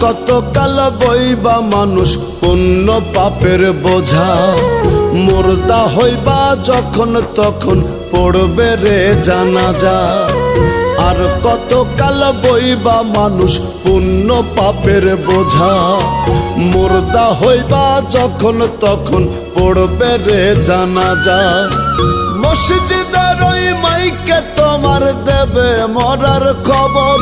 কত কাল বইবা মানুষ পুণ্য পাপের বোঝা। মুর্দা হইবা যখন তখন পড়বে রে জানাজা। আর কত কাল বইবা মানুষ পুণ্য পাপের বোঝা। মুর্দা হইবা যখন তখন পড়বে রে জানা যা মসজিদের ওই মাইকে তোমার দেবে মরার খবর।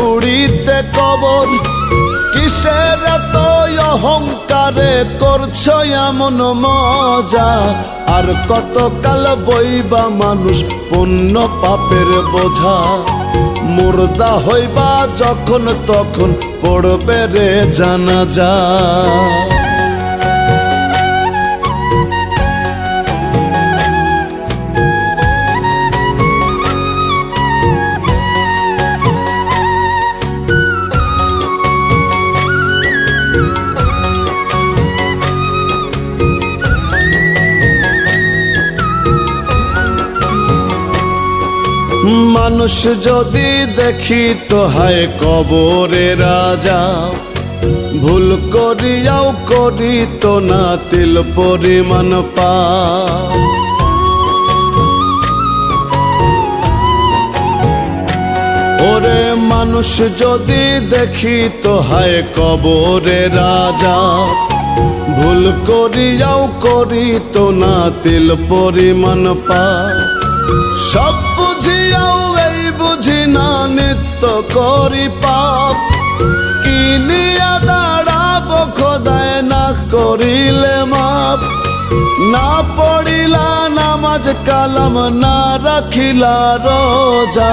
খুঁড়িতে কবর, কিসের এত অহংকারে করছ এমন মজা? আর কত কাল বইবা মানুষ পুণ্য পাপের বোঝা? মুর্দা হইবা যখন তখন পড়বে রে জানা যা মানুষ যদি দেখি তো হায় কবরে রাজা। ভুল করিয়াও করি তো না তিল পরিমাণ পা। ওরে মানুষ যদি দেখি তো হায় কবরে রাজা। ভুল করিয়াও করি তো না তিল পরিমাণ পা। সব নিত্য করি পাপ। কিনিয়া দাঁড়াব খোদায়, না করিলে মাপ। না পড়িলা নামাজ, কালাম না রাখিলা রোজা।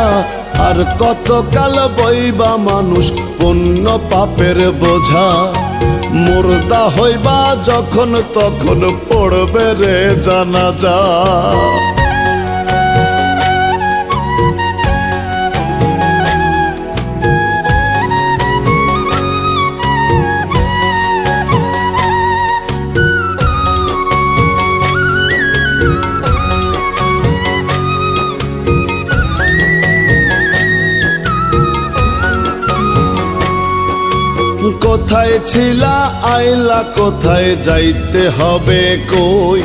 আর কত কাল বইবা মানুষ, পুণ্য পাপের বোঝা। মুর্দা হইবা যখন, তখন পড়বে রে জানা যা কোথায় ছিলা, আইলা কোথায় যাইতে হবে কই?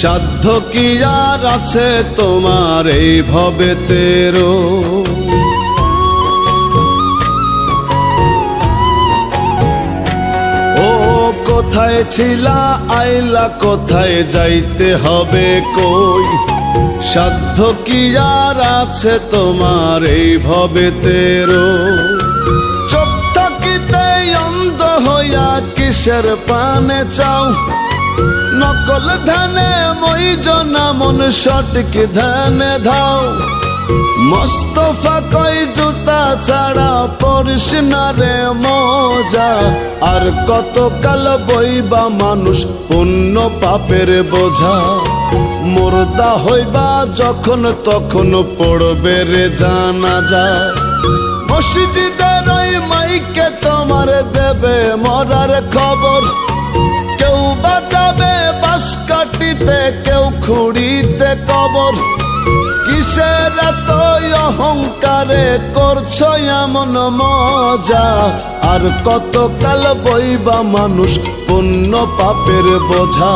সাধ্য কি আর আছে তোমার এই ভবে তেরো ও কোথায় ছিলা, আইলা কোথায় যাইতে হবে কই? সাধ্য কি আর আছে তোমার এই ভবে তেরো কিসের পানে চাও? নকল ধানে মই জনা মন সঠিক ধানে ধাও। মোস্তফা কই জুতা ছাড়া পরিস না রে মজা। আর কত কাল বইবা মানুষ পুণ্য পাপের বোঝা। মুর্দা হইবা যখন তখন পড়বে রে জানা যা মসজিদের ওই মাইকে তোমার দেবে মরার খবর। কেউ বাঁচাবে বাস কাটিতে কেউ খুঁড়িতে কবর। কিসের এত অহংকারে করছ এমন মজা? আর কত কাল বইবা মানুষ পুণ্য পাপের বোঝা?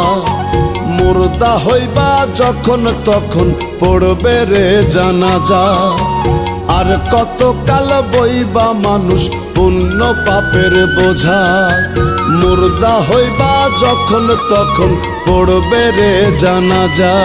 মুর্দা হইবা যখন তখন পড়বে রে জানা যা আর কত কাল বইবা মানুষ পুণ্য পাপের বোঝা। মুর্দা হইবা যখন তখন পড়বে রে জানা যা